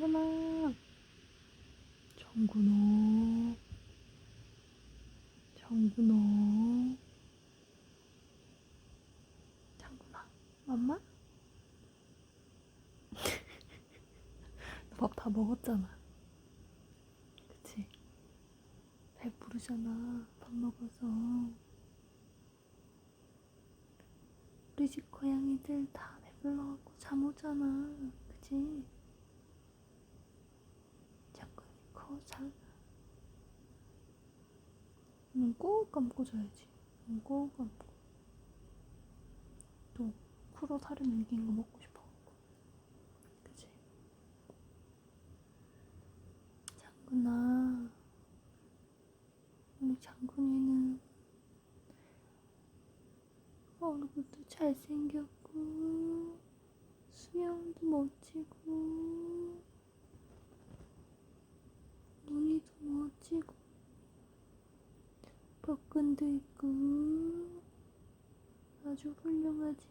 정근아. 정근아. 정근아. 정근아. 엄마? 밥다 먹었잖아. 그치? 배부르잖아. 밥 먹어서. 우리 집 고양이들 다 배불러갖고 잠 오잖아. 그치? 잠깐이 커 자. 눈꼭 감고 자야지. 눈꼭 감고. 또 쿠로 살이 남긴 거 먹고 싶어갖고. 그치? 장군아. 우리 장군이는 얼굴도 잘생겼고 수염도 멋지고 눈이도 멋지고 복근도 있고 아주 훌륭하지